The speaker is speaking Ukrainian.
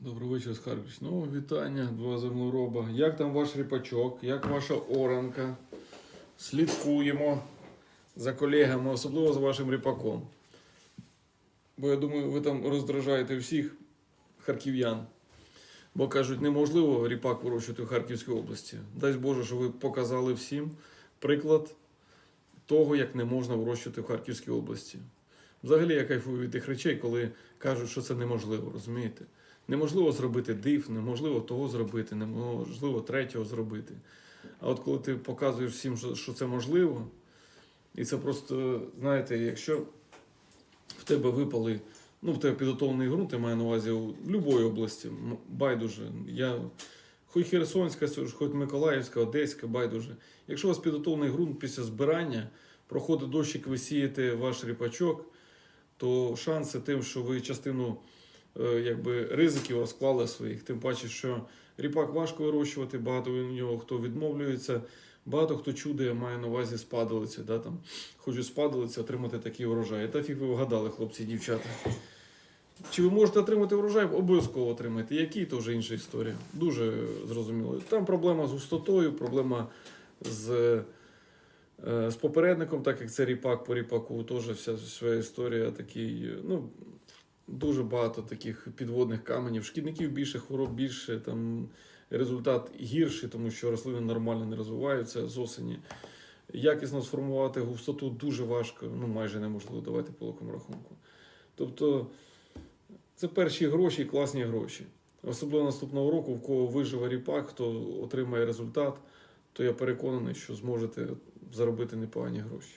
Добрий вечір, з. Ну, вітання, два землероба. Як там ваш ріпачок, як ваша оранка? Слідкуємо за колегами, особливо за вашим ріпаком. Бо я думаю, ви там роздражаєте всіх харків'ян. Бо кажуть, неможливо ріпак вирощувати в Харківській області. Дай Боже, що ви показали всім приклад того, як не можна вирощувати в Харківській області. Взагалі я кайфую від тих речей, коли кажуть, що це неможливо, розумієте? Неможливо зробити див, неможливо того зробити, неможливо третього зробити. А от коли ти показуєш всім, що, це можливо, і це просто, знаєте, якщо в тебе випали, ну, в тебе підготовлений ґрунт, я маю на увазі у будь-якої області, байдуже. Я, хоч Херсонська, хоч Миколаївська, Одеська, байдуже. Якщо у вас підготовлений ґрунт після збирання, проходить дощик, ви сієте ваш ріпачок, то шанси тим, що ви частину якби, ризиків розклали своїх. Тим паче, що ріпак важко вирощувати, багато у нього хто відмовлюється, багато хто чудає, має на увазі спадалиці. Да, там, хочуть спадалиці отримати такий урожай. Та фіг ви вгадали, хлопці і дівчата. Чи ви можете отримати врожай? Обов'язково отримаєте. Який то вже інша історія. Дуже зрозуміло. Там проблема з густотою, проблема з, е, з попередником, так як це ріпак по ріпаку, теж вся своя історія такий. е, Ну, дуже багато таких підводних каменів. Шкідників більше, хвороб більше, там результат гірший, тому що рослини нормально не розвиваються з осені. Якісно сформувати густоту дуже важко, ну майже неможливо давати по великому рахунку. Тобто це перші гроші класні гроші. Особливо наступного року, в кого виживе ріпак, хто отримає результат, то я переконаний, що зможете заробити непогані гроші.